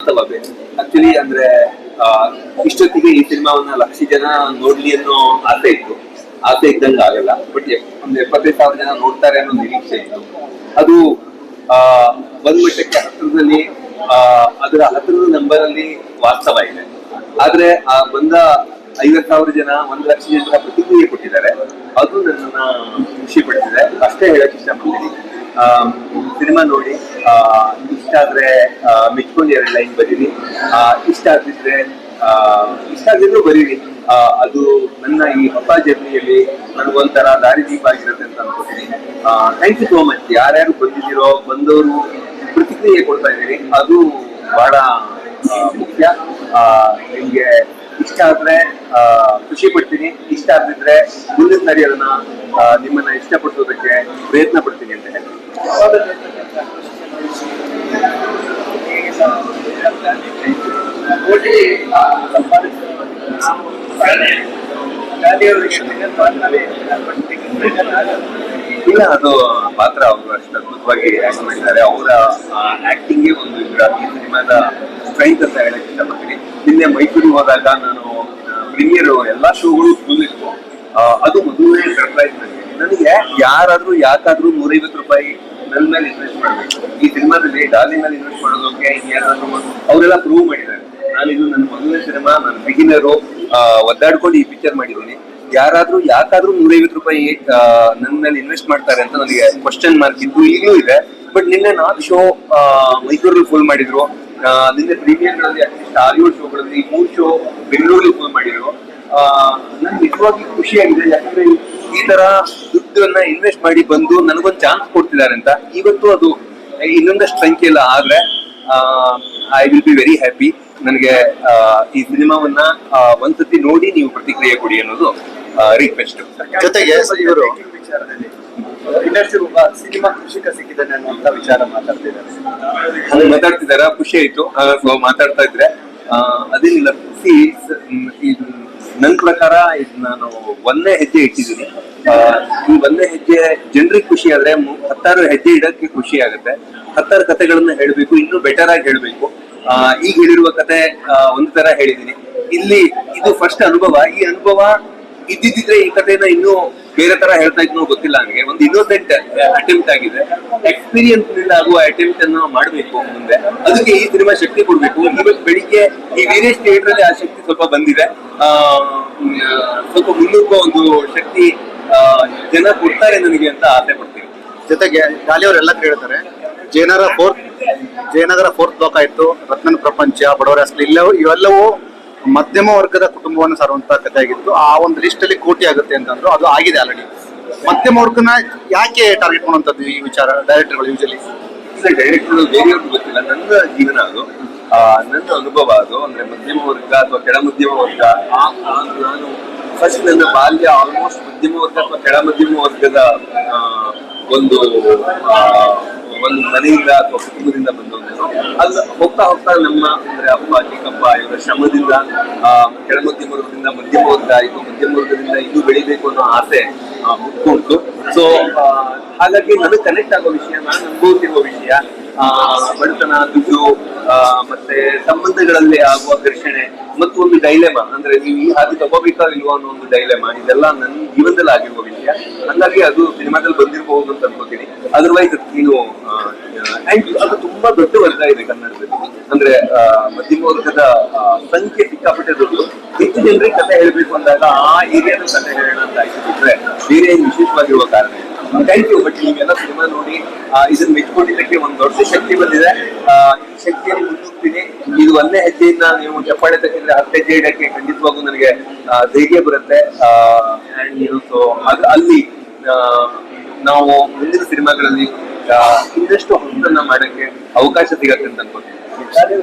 Actually ಅಂದ್ರೆ ಇಷ್ಟೊತ್ತಿಗೆ ಈ ಸಿನಿಮಾವನ್ನ ಲಕ್ಷ ಜನ ನೋಡ್ಲಿ ಅನ್ನೋ ಆಸೆ ಇತ್ತು. ಆಸೆ ಇದ್ದಂಗೆ ಆಗಲ್ಲ. ಬಟ್ ಒಂದು ಎಪ್ಪತ್ತೈದು ಸಾವಿರ ಜನ ನೋಡ್ತಾರೆ ಅನ್ನೋ ನಿರೀಕ್ಷೆ ಇತ್ತು. ಅದು ಒಂದ್ ಮಟ್ಟಕ್ಕೆ ಹತ್ರದಲ್ಲಿ, ಆ, ಅದರ ಹತ್ರದ ನಂಬರ್ ಅಲ್ಲಿ ವಾಸ್ತವ ಇದೆ. ಆದ್ರೆ ಆ ಬಂದ ಐವತ್ ಸಾವಿರ ಜನ, ಒಂದ್ ಲಕ್ಷ ಜನ ಪ್ರತಿಕ್ರಿಯೆ ಕೊಟ್ಟಿದ್ದಾರೆ. ಅದು ನನ್ನನ್ನ ಖುಷಿ ಪಡಿಸಿದೆ. ಅಷ್ಟೇ ಹೇಳಕ್ ಇಷ್ಟಪಡ್ತೀನಿ. ಸಿನಿಮಾ ನೋಡಿ ಇಷ್ಟ ಆದ್ರೆ ಮೆಚ್ಕೊಂಡು ಎರಡು ಲೈನ್ ಬರೀರಿ. ಇಷ್ಟ ಆಗಿದ್ರೆ ಇಷ್ಟ ಆಗಿದ್ರು ಬರೀರಿ. ಅದು ನನ್ನ ಈ ಹೊಸ ಜರ್ನಿಯಲ್ಲಿ ನನಗೊಂಥರ ದಾರಿದೀಪ ಆಗಿರುತ್ತೆ ಅಂತ ಅನ್ಕೋತೀನಿ. ಥ್ಯಾಂಕ್ ಯು ಸೋ ಮಚ್ ಯಾರ್ಯಾರು ಬಂದಿದ್ದೀರೋ, ಬಂದವರು ಪ್ರತಿಕ್ರಿಯೆ ಕೊಡ್ತಾ ಇದ್ದೀರಿ. ಅದು ಬಹಳ ಮುಖ್ಯ. ನಿಮ್ಗೆ ಇಷ್ಟ ಆದ್ರೆ ಖುಷಿ ಪಡ್ತೀನಿ. ಇಷ್ಟ ಆಗದಿದ್ರೆ ಮುಂದಿನ ಸರಿ ಅದನ್ನ ನಿಮ್ಮನ್ನ ಇಷ್ಟಪಡಿಸೋದಕ್ಕೆ ಪ್ರಯತ್ನ ಪಡ್ತೀನಿ ಅಂತ ಹೇಳಿ ಇಲ್ಲ, ಅದು ಪಾತ್ರ ಅವರು ಅಷ್ಟು ಅದ್ಭುತವಾಗಿ ಆಕ್ಟ್ ಮಾಡಿದ್ದಾರೆ. ಅವರ ಆಕ್ಟಿಂಗ್ ಒಂದು ಈ ಸಿನಿಮಾದ ಸ್ಟ್ರೈಂತ್ ಅಂತ ಹೇಳಕ್ ಇಷ್ಟಪಡ್ತೀನಿ. ನಿನ್ನೆ ಮೈಸೂರಿಗೆ ಹೋದಾಗ ನಾನು ಪ್ರೀಮಿಯರ್ ಎಲ್ಲಾ ಶೋಗಳು ಫುಲ್ ಇತ್ತು. ಅದು ಮೊದಲನೇ ಸರ್ಪ್ರೈಸ್ ನನಗೆ ಯಾರಾದ್ರೂ ಯಾಕಾದ್ರೂ ನೂರೈವತ್ತು ರೂಪಾಯಿ ನನ್ನ ಮೇಲೆ ಇನ್ವೆಸ್ಟ್ ಮಾಡಬೇಕು. ಈ ಸಿನಿಮಾದಲ್ಲಿ ಡಾಲಿ ಮೇಲೆ ಇನ್ವೆಸ್ಟ್ ಮಾಡೋದಕ್ಕೆ ಯಾರಾದ್ರೂ ಅವರೆಲ್ಲ ಪ್ರೂವ್ ಮಾಡಿದ್ದಾರೆ. ನಾನು ಇದು ನನ್ನ ಮೊದಲನೇ ಸಿನಿಮಾ ನಾನು ಬಿಗಿನರು ಒದ್ದಾಡ್ಕೊಂಡು ಈ ಪಿಕ್ಚರ್ ಮಾಡಿದ್ದೀನಿ. ಯಾರಾದ್ರೂ ಯಾಕಾದ್ರೂ ನೂರೈವತ್ತು ರೂಪಾಯಿ ನನ್ನ ಮೇಲೆ ಇನ್ವೆಸ್ಟ್ ಮಾಡ್ತಾರೆ ಅಂತ ನನಗೆ ಕ್ವಶನ್ ಮಾರ್ಕ್ ಇದ್ದು ಈಗಲೂ ಇದೆ. ಬಟ್ ನಿನ್ನೆ ನಾಲ್ಕು ಶೋ ಮೈಸೂರಲ್ಲಿ ಫುಲ್ ಮಾಡಿದ್ರು. ನಿನ್ನೆ ಪ್ರೀಮಿಯರ್ ಪ್ರೀಮಿಯರ್ಗಳಲ್ಲಿ ಅಟ್ಲೀಸ್ಟ್ ಹಾಲಿವುಡ್ ಶೋಗಳಲ್ಲಿ ಮೂರು ಶೋ ಬೆಂಗಳೂರಲ್ಲಿ ಫುಲ್ ಮಾಡಿದ್ರು. ನನ್ಗೆ ನಿಜವಾಗಿ ಖುಷಿಯಾಗಿದೆ ಯಾಕಂದ್ರೆ ಈ ತರ ದುಡ್ಡನ್ನ ಇನ್ವೆಸ್ಟ್ ಮಾಡಿ ಬಂದು ನನಗೊಂದು ಚಾನ್ಸ್ ಕೊಡ್ತಿದ್ದಾರೆ ಅಂತ. ಇವತ್ತು ಅದು ಇನ್ನೊಂದಷ್ಟು ಸಂಖ್ಯೆ ಎಲ್ಲ ಆದ್ರೆ I will be very happy ನನಗೆ ಆ, ಈ ಸಿನಿಮಾವನ್ನ ಒಂದ್ಸತಿ ನೋಡಿ ನೀವು ಪ್ರತಿಕ್ರಿಯೆ ಕೊಡಿ ಅನ್ನೋದು ರಿಕ್ವೆಸ್ಟ್ ಜೊತೆಗೆ ಇವರು ಸಿನಿಮಾ ಕೃಷಿಕ ಸಿಕ್ಕಿದ್ದಾನೆ ಅನ್ನುವಂತ ವಿಚಾರ ಮಾತಾಡ್ತಿದ್ದಾರೆ. ಮಾತಾಡ್ತಿದಾರ ಖುಷಿ ಆಯ್ತು. ಮಾತಾಡ್ತಾ ಇದ್ರೆ ಆ, ಅದೇನಿಲ್ಲ ಖುಷಿ ನನ್ನ ಪ್ರಕಾರ ಇದು ನಾನು ಒಂದೇ ಹೆಜ್ಜೆ ಇಟ್ಟಿದ್ದೀನಿ ಈ ಒಂದೇ ಹೆಜ್ಜೆ ಜನರಿಗೆ ಖುಷಿ ಆದ್ರೆ ಹತ್ತಾರು ಹೆಜ್ಜೆ ಇಡಕ್ಕೆ ಖುಷಿ ಆಗುತ್ತೆ. ಹತ್ತಾರು ಕಥೆಗಳನ್ನ ಹೇಳ್ಬೇಕು, ಇನ್ನೂ ಬೆಟರ್ ಆಗಿ ಹೇಳ್ಬೇಕು. ಈಗ ಹೇಳಿರುವ ಕತೆ ಒಂದು ತರ ಹೇಳಿದೀನಿ ಇಲ್ಲಿ ಇದು ಫಸ್ಟ್ ಅನುಭವ. ಈ ಅನುಭವ ಇದ್ದಿದ್ರೆ ಈ ಕಥೆನ ಇನ್ನೂ ಬೇರೆ ತರ ಹೇಳ್ತಾ ಇದ್ನೋ ಗೊತ್ತಿಲ್ಲ ನನಗೆ. ಒಂದು ಇನ್ನೋಸೆಂಟ್ ಅಟೆಂಪ್ಟ್ ಆಗಿದೆ. ಎಕ್ಸ್ಪೀರಿಯನ್ಸ್ನಿಂದ ಆಗುವ ಅಟೆಂಪ್ಟ್ ಅನ್ನು ಮಾಡಬೇಕು ಮುಂದೆ. ಅದಕ್ಕೆ ಈ ಸಿನಿಮಾ ಶಕ್ತಿ ಕೊಡ್ಬೇಕು. ಇವತ್ತು ಬೆಳಿಗ್ಗೆ ಈ ವೀರೇಶ್ ಥಿಯೇಟರ್ ಅಲ್ಲಿ ಆ ಶಕ್ತಿ ಸ್ವಲ್ಪ ಬಂದಿದೆ. ಸ್ವಲ್ಪ ಮುನ್ನುಗ್ಗುವ ಒಂದು ಶಕ್ತಿ ಜನ ಕೊಡ್ತಾರೆ ನನಗೆ ಅಂತ ಆಸೆ ಪಡ್ತೀನಿ. ಜೊತೆಗೆ ಶಾಲೆಯವರೆಲ್ಲ ಅವರೆಲ್ಲ ಕೇಳ್ತಾರೆ Jayanagar fourth Jayanagar fourth block ಆಯ್ತು ರತ್ನನ ಪ್ರಪಂಚ ಬಡವರ ಅಸಲು ಇಲ್ಲವೂ ಇವೆಲ್ಲವೂ ಮಧ್ಯಮ ವರ್ಗದ ಕುಟುಂಬವನ್ನು ಸಾರುವಂತ ಕಥೆ ಆಗಿತ್ತು. ಆ ಒಂದು ಲಿಸ್ಟ್ ಅಲ್ಲಿ ಕೋಟಿ ಆಗುತ್ತೆ ಅಂತಂದ್ರು ಅದು ಆಗಿದೆ ಆಲ್ರೆಡಿ ಮಧ್ಯಮ ವರ್ಗನ ಯಾಕೆ ಟಾರ್ಗೆಟ್ ಮಾಡುವಂತದ್ದು ಈ ವಿಚಾರ ಡೈರೆಕ್ಟರ್ಗಳು ಯೂಶಲಿ ಡೈರೆಕ್ಟರ್ ಬೇರೆಯವ್ರಿಗೆ ಗೊತ್ತಿಲ್ಲ. ನನ್ನ ಜೀವನ ಅದು. ನನ್ನ ಅನುಭವ ಅದು. ಅಂದ್ರೆ ಮಧ್ಯಮ ವರ್ಗ ಅಥವಾ ಕೆಳ ಮಧ್ಯಮ ವರ್ಗ ನಾನು ಫಸ್ಟ್ ನನ್ನ ಬಾಲ್ಯ ಆಲ್ಮೋಸ್ಟ್ ಮಧ್ಯಮ ವರ್ಗ ಅಥವಾ ಕೆಳ ಮಧ್ಯಮ ವರ್ಗದ ಒಂದು ಒಂದು ಮನೆಯಿಂದ ಅಥವಾ ಕುಟುಂಬದಿಂದ ಬಂದವನು. ಅಲ್ಲಿ ಹೋಗ್ತಾ ಹೋಗ್ತಾ ನಮ್ಮ, ಅಂದ್ರೆ ಅಪ್ಪ, ಚಿಕ್ಕಪ್ಪ, ಇವರ ಶ್ರಮದಿಂದ ಕೆಳ ಮಧ್ಯಮ ವರ್ಗದಿಂದ ಮಧ್ಯಮ ವರ್ಗ ಆಯ್ತು, ಮಧ್ಯಮ ವರ್ಗದಿಂದ ಇನ್ನೂ ಬೆಳಿಬೇಕು ಅನ್ನೋ ಆಸೆ ಉಂಟು. ಸೊ ಹಾಗಾಗಿ ನನಗೆ ಕನೆಕ್ಟ್ ಆಗೋ ವಿಷಯ, ನಾನು ಅನುಭವಿಸಿರುವ ವಿಷಯ ಬಡತನ, ದುಡ್ಡು ಮತ್ತೆ ಸಂಬಂಧಗಳಲ್ಲಿ ಆಗುವ ಘರ್ಷಣೆ ಮತ್ತು ಒಂದು ಡೈಲೆಮಾ ಅಂದ್ರೆ ನೀವು ಈ ಹಾದಿ ತಗೋಬೇಕಾ ಇಲ್ವಾ ಅನ್ನೋ ಒಂದು ಡೈಲೆಮಾ ಇದೆಲ್ಲ ನನ್ನ ಜೀವನದಲ್ಲಿ ಆಗಿರುವ ವಿಷಯ. ಹಂಗಾಗಿ ಅದು ಸಿನಿಮಾದಲ್ಲಿ ಬಂದಿರಬಹುದು ಅಂತ ಅನ್ಕೋತೀನಿ. ಅದರ್ವೈಸ್ ನೀನು ಅದು ತುಂಬಾ ದೊಡ್ಡ ವರ್ಗ ಇದೆ ಕನ್ನಡದಲ್ಲಿ. ಅಂದ್ರೆ ಮಧ್ಯಮ ವರ್ಗದ ಸಂಖ್ಯೆ ಸಿಕ್ಕಾಪಟ್ಟೆ ದೊಡ್ಡದು ಹೆಚ್ಚು ಜನರಿಗೆ ಕಥೆ ಹೇಳ್ಬೇಕು ಅಂದಾಗ ಆ ಏರಿಯಾದ ಕಥೆ ಹೇಳೋಣ ಅಂತ ಆಯ್ತು ಬಿಟ್ರೆ ಬೇರೆ ವಿಶೇಷವಾಗಿರುವ ಕಾರಣ ಥ್ಯಾಂಕ್ ಯು ಬಟ್ ನೀವೆಲ್ಲ ಸಿನಿಮಾ ನೋಡಿ ಇದನ್ನ ಮೆಚ್ಕೊಂಡಿದ್ದಕ್ಕೆ ಒಂದು ದೊಡ್ಡ ಶಕ್ತಿ ಬಂದಿದೆ. ಈ ಶಕ್ತಿಯನ್ನು ಇದು ಒಂದೇ ಹೆಜ್ಜೆಯಿಂದ ನೀವು ಚಪ್ಪಾಳೆ ತಕ್ಕಿದ್ರೆ ಹತ್ತು ಹೆಜ್ಜೆ ಇಡಕ್ಕೆ ಖಂಡಿತವಾಗೂ ನನಗೆ ಧೈರ್ಯ ಬರುತ್ತೆ. ಅಲ್ಲಿ ನಾವು ಮುಂದಿನ ಸಿನಿಮಾಗಳಲ್ಲಿ ಇನ್ನಷ್ಟು ಹೊಸದನ್ನ ಮಾಡಕ್ಕೆ ಅವಕಾಶ ಸಿಗತ್ತೆ ಅಂತ ಅನ್ಕೋತೀನಿ